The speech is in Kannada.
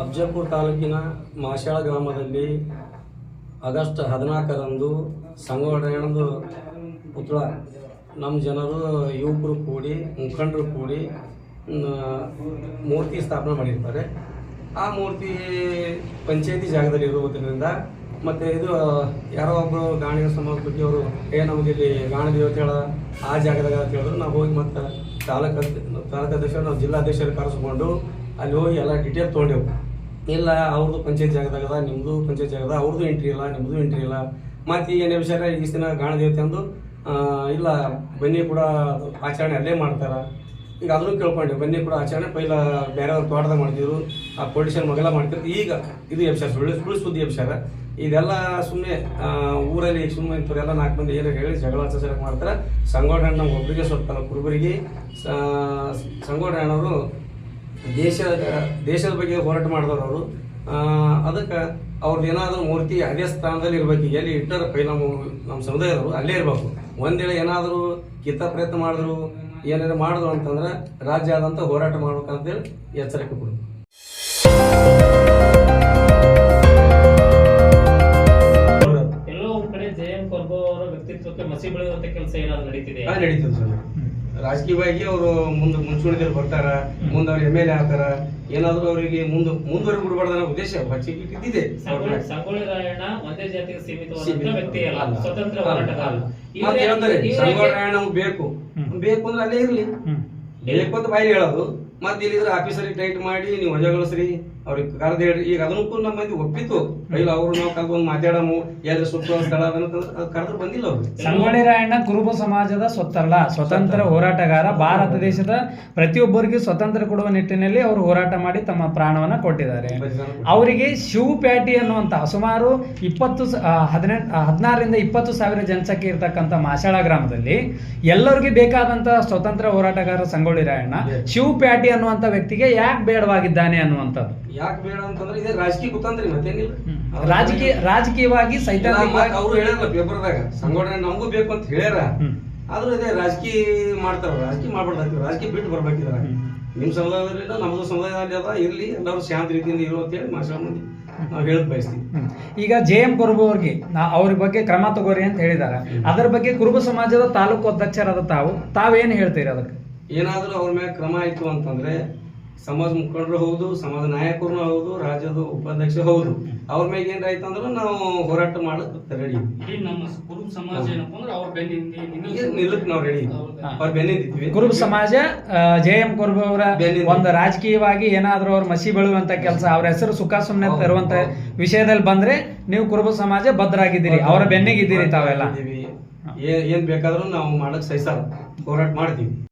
ಅಫಜಲ್ಪುರ ತಾಲೂಕಿನ ಮಾಶಾಳ ಗ್ರಾಮದಲ್ಲಿ ಆಗಸ್ಟ್ ಹದಿನಾಲ್ಕರಂದು ಸಂಘಟನೆಯೊಂದು ಪುತ್ರ ನಮ್ಮ ಜನರು, ಯುವಕರು ಕೂಡಿ, ಮುಖಂಡರು ಕೂಡಿ ಮೂರ್ತಿ ಸ್ಥಾಪನೆ ಮಾಡಿರ್ತಾರೆ. ಆ ಮೂರ್ತಿ ಪಂಚಾಯತಿ ಜಾಗದಲ್ಲಿ ಇರುವುದರಿಂದ ಮತ್ತು ಇದು, ಯಾರೋ ಒಬ್ಬರು ಗಾಣಿಯ ಸಮಾಜ ಅವರು, ಏ, ನಮಗೆ ಇಲ್ಲಿ ಗಾಣ ದೇವತೆಗಳ ಆ ಜಾಗದಾಗ ಅಂತ ಹೇಳಿದ್ರು. ನಾವು ಹೋಗಿ ಮತ್ತು ತಾಲೂಕು ತಾಲೂಕು ಅಧ್ಯಕ್ಷರು, ನಾವು ಜಿಲ್ಲಾಧ್ಯಕ್ಷರು ಕರೆಸ್ಕೊಂಡು ಅಲ್ಲಿ ಹೋಗಿ ಎಲ್ಲ ಡಿಟೇಲ್ ತೊಗೊಂಡೆವು. ಇಲ್ಲ ಅವ್ರದ್ದು ಪಂಚಾಯತ್ ಜಾಗದಾಗ ನಿಮ್ಮದು ಪಂಚಾಯತ್ ಜಾಗದ ಅವ್ರದ್ದು ಎಂಟ್ರಿ ಇಲ್ಲ ನಿಮ್ಮದು ಎಂಟ್ರಿ ಇಲ್ಲ. ಮತ್ತು ಈಗ ಏನೇ ವಿಚಾರ ಈ ದಿನ ಗಾಣ ದೇವತೆ ಅಂದು ಇಲ್ಲ, ಬನ್ನಿ ಕೂಡ ಆಚರಣೆ ಅಲ್ಲೇ ಮಾಡ್ತಾರ. ಈಗ ಅದನ್ನು ಕೇಳ್ಕೊಂಡೆ, ಬನ್ನಿ ಕೂಡ ಆಚರಣೆ ಪೈಲ ಬೇರೆಯವ್ರ ತೋಟದಾಗ ಮಾಡ್ತಿದ್ರು, ಆ ಪೊಲಿಟಿಷಿಯನ್ ಮಗೆಲ್ಲ ಮಾಡ್ತಿದ್ರು. ಈಗ ಇದು ಎಬ್ಸಾರ ಸುಳ್ಳು ಸುಳ್ಳು ಸುದ್ದಿ ಎಬ್ಸಾರ ಇದೆಲ್ಲ ಸುಮ್ಮನೆ ಊರಲ್ಲಿ ಸುಮ್ಮನೆ ಇಂಥವರೆಲ್ಲ ನಾಲ್ಕು ಮಂದಿ ಏನೋ ಹೇಳಿ ಜಗಳ ಆಚರಣೆ ಮಾಡ್ತಾರೆ. ನಮ್ಮ ಒಬ್ಬರಿಗೆ ಸ್ವಲ್ಪ ಕುರುಬರಿಗೆ ಸಂಗೋಡಣ್ಣವರು ದೇಶದ ದೇಶದ ಬಗ್ಗೆ ಹೋರಾಟ ಮಾಡಿದವರು ಅವರು. ಅದಕ್ಕೆ ಅವ್ರದ್ದು ಏನಾದರೂ ಮೂರ್ತಿ ಅದೇ ಸ್ಥಾನದಲ್ಲಿ ಇರ್ಬೇಕು. ಎಲ್ಲಿ ಇಟ್ಟರ ಕೈ ನಮ್ಮ ನಮ್ಮ ಸಮುದಾಯದವರು ಅಲ್ಲೇ ಇರಬೇಕು. ಒಂದೇಳೆ ಏನಾದರೂ ಕಿತ್ತ ಪ್ರಯತ್ನ ಮಾಡಿದ್ರು ಏನಾದ್ರು ಮಾಡಿದ್ರು ಅಂತಂದ್ರೆ ರಾಜ್ಯ ಆದಂಥ ಹೋರಾಟ ಮಾಡ್ಬೇಕಂತೇಳಿ ಎಚ್ಚರಿಕೆ ಕೊಡು ಎಲ್ಲೋ ಒಂದ್ ಕಡೆ ಜಯಂತ್ ಅವರ ವ್ಯಕ್ತಿತ್ವಕ್ಕೆ ಮಸಿ ಬೆಳೆಯುವಂತ ಕೆಲಸ ಏನಾದ್ರು ನಡೀತಿದೆ ನಡೀತದೆ ಸರ್. ರಾಜಕೀಯವಾಗಿ ಅವರು ಮುಂದೆ ಮುಂಚೂಣಿದಲ್ಲಿ ಬರ್ತಾರ ಮುಂದೆ ಅವ್ರು ಎಂ ಎಲ್ ಎ ಆಗ್ತಾರ ಏನಾದ್ರೂ ಅವರಿಗೆ ಮುಂದೆ ಮುಂದುವರಿ ಬಿಡಬಾರ್ದು ಅನ್ನೋ ಉದ್ದೇಶ ಇದ್ದಿದೆ ಸಂಗೊಳ್ಳಿ ರಾಯಣ್ಣ ಒಂದೇ ಜಾತಿಗೆ ಸೀಮಿತವಾದಂತ ಸೀಮಿತ. ವ್ಯಕ್ತಿ ಅಲ್ಲ. ಸ್ವತಂತ್ರ ನಮ್ಗೆ ಬೇಕು. ಬೇಕು ಅಂದ್ರೆ ಅಲ್ಲೇ ಇರ್ಲಿ. ಬೇಕು ಅಂತ ಬಾಯಿ ಹೇಳೋದು. ಮತ್ತೆ ಇಲ್ಲಿದ್ರೆ ಆಫೀಸರಿಗೆ ಟೈಟ್ ಮಾಡಿ ನೀವು ವಜಾಗೊಳಿಸ್ರಿ. ಅವ್ರಿಗೆ ಕರೆದು ಹೇಳಿ ಈಗ ಅದನ್ನಕ್ಕೂ ನಮ್ಮ ಮಂದಿ ಒಪ್ಪಿತ್ತು. ಇಲ್ಲ ಅವರು ನಾವು ಕಲ್ಕೊಂಡು ಮಾತಾಡಮು ಎಲ್ಲ ಸುತ್ತ ಸ್ಥಳ ಕರೆದ್ರು ಬಂದಿಲ್ಲ ಅವ್ರು. ಸಂಗೊಳ್ಳಿ ರಾಯಣ್ಣ ಕುರುಬ ಸಮಾಜದ ಸ್ವತ್ತಲ್ಲ ಸ್ವತಂತ್ರ ಹೋರಾಟಗಾರ. ಭಾರತ ದೇಶದ ಪ್ರತಿಯೊಬ್ಬರಿಗೂ ಸ್ವತಂತ್ರ ಕೊಡುವ ನಿಟ್ಟಿನಲ್ಲಿ ಅವರು ಹೋರಾಟ ಮಾಡಿ ತಮ್ಮ ಪ್ರಾಣವನ್ನ ಕೊಟ್ಟಿದ್ದಾರೆ. ಅವರಿಗೆ ಶಿವ ಪ್ಯಾಟಿ ಅನ್ನುವಂತಹ ಸುಮಾರು ಇಪ್ಪತ್ತು ಹದಿನೆಂಟು ಹದಿನಾರರಿಂದ ಇಪ್ಪತ್ತು ಸಾವಿರ ಜನಸಂಖ್ಯೆ ಇರತಕ್ಕಂಥ ಮಾಶಾಳ ಗ್ರಾಮದಲ್ಲಿ ಎಲ್ಲರಿಗೂ ಬೇಕಾದಂತಹ ಸ್ವತಂತ್ರ ಹೋರಾಟಗಾರ ಸಂಗೊಳ್ಳಿ ರಾಯಣ್ಣ. ಶಿವ ಪ್ಯಾಟಿ ಅನ್ನುವಂಥ ವ್ಯಕ್ತಿಗೆ ಯಾಕೆ ಬೇಡವಾಗಿದ್ದಾನೆ ಅನ್ನುವಂಥದ್ದು. ಯಾಕೆ ಬೇಡ ಅಂತಂದ್ರೆ ಇದೇ ರಾಜಕೀಯ ಕುತಂತ್ರಿ ಮತ್ತೇನಿಲ್ಲ. ರಾಜಕೀಯ ರಾಜಕೀಯವಾಗಿ ಸೈದ್ಧಾಂತಿಕವಾಗಿ ಅವ್ರು ಹೇಳ್ಯಾರಲ್ಲ ಪೇಪರ್ದಾಗ. ಸಂಘಟನೆ ನಮಗೂ ಬೇಕು ಅಂತ ಹೇಳ್ಯಾರ. ಆದ್ರೂ ಇದೇ ರಾಜಕೀಯ ಮಾಡ್ತಾರ. ರಾಜಕೀಯ ಮಾಡ್ಬಾರ್ದು ರಾಜಕೀಯ ಬಿಟ್ಟು ಬರ್ಬೇಕಿದ್ರ. ನಿಮ್ ಸಮುದಾಯದಲ್ಲಿ ನಮ್ದು ಸಮುದಾಯದಲ್ಲಿ ಅದ ಇರ್ಲಿ ಎಲ್ಲರೂ ಶಾಂತ ರೀತಿಯಿಂದ ಇರು ಅಂತ ಹೇಳಿ ಮಾಸ್ಟರ್ ಮಂದಿ ನಾವು ಹೇಳಕ್ ಬಯಸ್ತೀವಿ. ಈಗ ಜೆ ಎಂ ಕುರುಬು ಅವ್ರಿಗೆ ಅವ್ರ ಬಗ್ಗೆ ಕ್ರಮ ತಗೋರಿ ಅಂತ ಹೇಳಿದಾರೆ. ಅದರ ಬಗ್ಗೆ ಕುರುಬ ಸಮಾಜದ ತಾಲೂಕು ಅಧ್ಯಕ್ಷರಾದ ತಾವು ತಾವೇನು ಹೇಳ್ತೀರಿ ಅದಕ್ಕೆ? ಏನಾದ್ರೂ ಅವ್ರ ಮೇಲೆ ಕ್ರಮ ಆಯ್ತು ಅಂತಂದ್ರೆ ಸಮಾಜ ಮುಖಂಡರು ಹೌದು ಸಮಾಜ ನಾಯಕರು ಹೌದು ರಾಜ್ಯದ ಉಪಾಧ್ಯಕ್ಷ ಹೌದು. ಅವ್ರ ಮ್ಯಾಗ ಏನಾಯ್ತು ಅಂದ್ರೆ ನಾವು ಹೋರಾಟ ಮಾಡಕ್ ರೆಡಿ ಇಡೀ ನಮ್ಮ ಕುರುಬ ಸಮಾಜ ಏನಪ್ಪಾ ಅಂದ್ರೆ ಅವ್ರ ಬೆನ್ನಿಂದ ನಿಲ್ಲಕ್ ನಾವು ರೆಡಿ ಅವ್ರ ಬೆನ್ನಿದ್ದೀವಿ ಕುರುಬ ಸಮಾಜ ಜೆ ಎಂ ಕುರುಬ ಅವರ. ಒಂದು ರಾಜಕೀಯವಾಗಿ ಏನಾದ್ರೂ ಅವ್ರ ಮಸಿ ಬೆಳುವಂತ ಕೆಲಸ ಅವ್ರ ಹೆಸರು ಸುಖ ಸುಮ್ಮನೆ ತರುವಂತ ವಿಷಯದಲ್ಲಿ ಬಂದ್ರೆ ನೀವು ಕುರುಬ ಸಮಾಜ ಭದ್ರಾಗಿದ್ದೀರಿ ಅವರ ಬೆನ್ನಿಗಿದ್ದೀರಿ ತಾವೆಲ್ಲ. ಏನ್ ಏನ್ ಬೇಕಾದ್ರೂ ನಾವು ಮಾಡಕ್ ಸಹಿಸಲ್ಲ. ಹೋರಾಟ ಮಾಡ್ತೀವಿ.